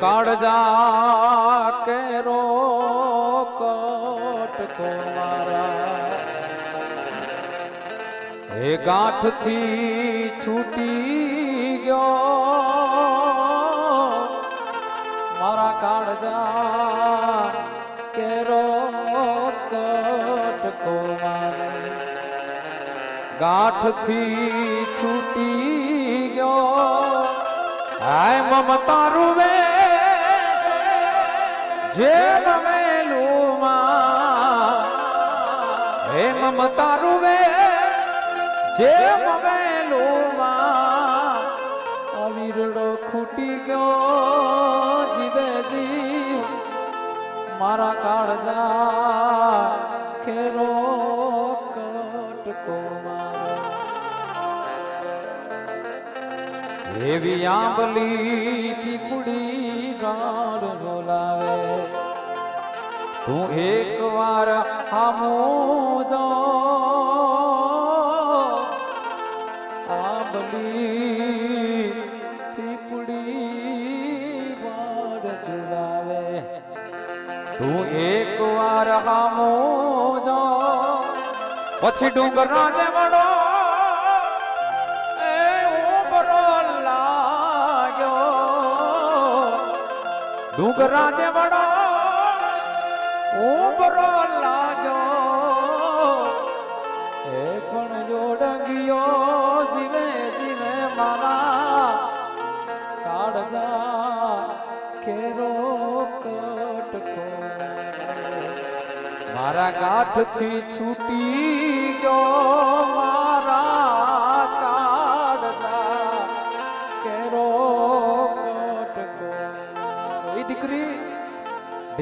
કાળજા કેરો કટકો મારા. હે ગાંઠથી છૂટી ગયો. મારા કાળજા કેરો કટકો મારા. ગાંઠથી છૂટી ગયો. હાય મમતા રૂવે જે રમેલું માં હે મમતા રૂવે જે રમેલું માં અવિરડો ખૂટી ગયો જીવે જીવ. મારા કાળજા ખેરો એવી આંબલી પીપુડી ગાડ બોલાવે. તું એક વાર આમો જો. આંબલી પીપુડી ગાડ ઝુલાવે તું એક વાર આમો જો. પછી ડુંગર ના ડુંગરા વડો ઉભરો લાજો. એ પણ જોડંગીઓ જીવે જીવે મારા કાઢજા કેરો કટકો. મારા ગાંઠથી છૂટી ગયો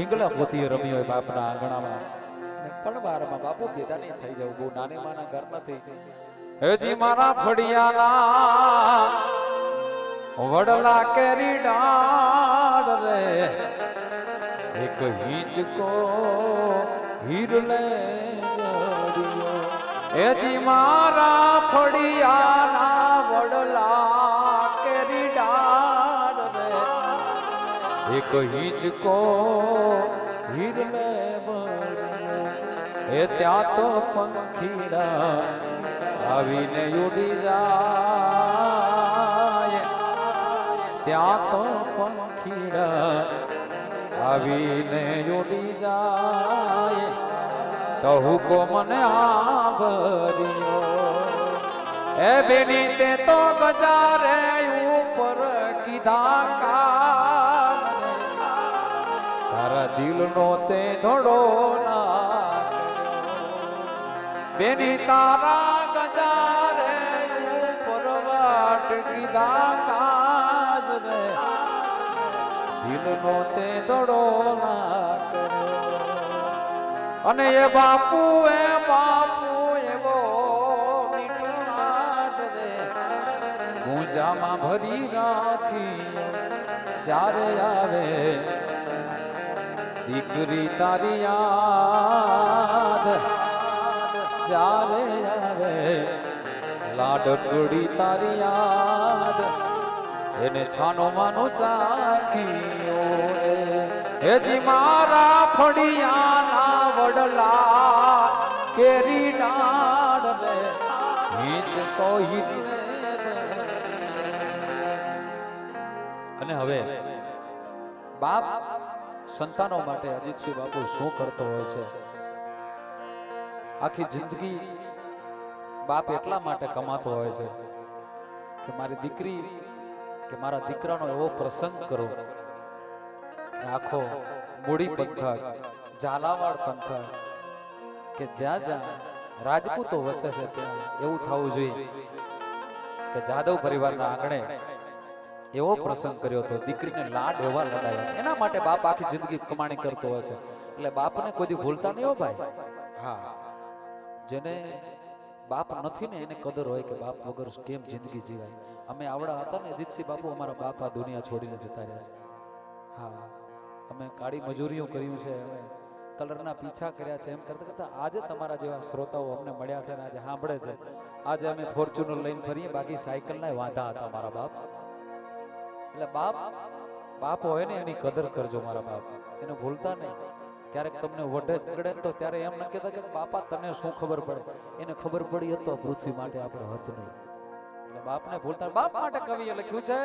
ઢીંગલા પોતીએ રમી હોય બાપના આંગણામાં. પણ કણવારમાં બાપુ બેદાની થઈ જવું બહુ નાની માના ઘર નથી. હજી મારા ફળિયાના વડલા કેરી ડાળ રે. એક હિંચકો હીર લે હેજી મારા ફળિયાના એક હિંચકો હીરલે વળ્યો એ ત્યાં તો પંખીડા આવીને ઉડી જાય ત્યાં તો પંખીડા આવીને ઉડી જાય તો હુકો મને આભર્યો એ બેની તે તો ગજારે ઉપર કીધા કાને તારા દિલનો તે ધડો બેની તારા ગજારે પરવાટ કીધા કાસ રે. દિલનો તે ધડો અને એ બાપુ એ બાપુ એવો મીઠો નાદ રે. ભરી રાખી જ્યારે આવે દીકરી તારી યાદ જ્યારે આવે લાડકડી તારી યાદ, એને છાનો માનો ચાખીઓ રે. હેજી મારા ફળિયાના વડલા, કેરી ડાળ રે. હિંચ તો અને હવે બાપ સંતાનો માટે અજીતસિંહ બાપુ શું કરતો હોય છે? આખી જિંદગી બાપ એટલા માટે કમાતો હોય છે કે મારી દીકરી, કે મારા દીકરાનો એવો પ્રસંગ કરો આખો મૂડી પંથક ઝાલાવાડ પંથક કે જ્યાં જ્યાં રાજપૂતો વસે છે ત્યાં એવું થવું જોઈએ કે જાદવ પરિવારના આંગણે એવો પ્રસંગ કર્યો હતો, દીકરીને લાડ એવા લડાયા એના માટે બાપ આખી જિંદગી કમાણી કરતો હોય છે. એટલે બાપને કોઈ ભૂલતા નહીં હો ભાઈ? હા. જેને બાપ નથી ને, એને કદર હોય કે બાપ વગર કેમ જિંદગી જીવાય. અમે આવડા હતા ને અજીતસિંહ બાપુ અમારા બાપ આ દુનિયા છોડીને જતા રહ્યા છે. હા. અમે કાળી મજૂરીઓ કર્યું છે. કલરના પીછા કર્યા છે. એમ કરતા કરતા આજે તમારા જેવા શ્રોતાઓ અમને મળ્યા છે અને આજે સાંભળે છે. આજે અમે ફોર્ચ્યુનર લઈને ફરીએ, બાકી સાયકલના વાંધા હતા મારા બાપ. એટલે બાપ બાપ હોય ને એની કદર કરજો મારા બાપ. એને ભૂલતા નહીં. ક્યારેક તમને વઢે ઝઘડે તો ત્યારે એમ ન કહેતા કે બાપા, તને શું ખબર પડે? એને ખબર પડી હતો પૃથ્વી માટે આપણે હત નહીં. એટલે બાપને ભૂલતા બાપ માટે કવિએ લખ્યું છે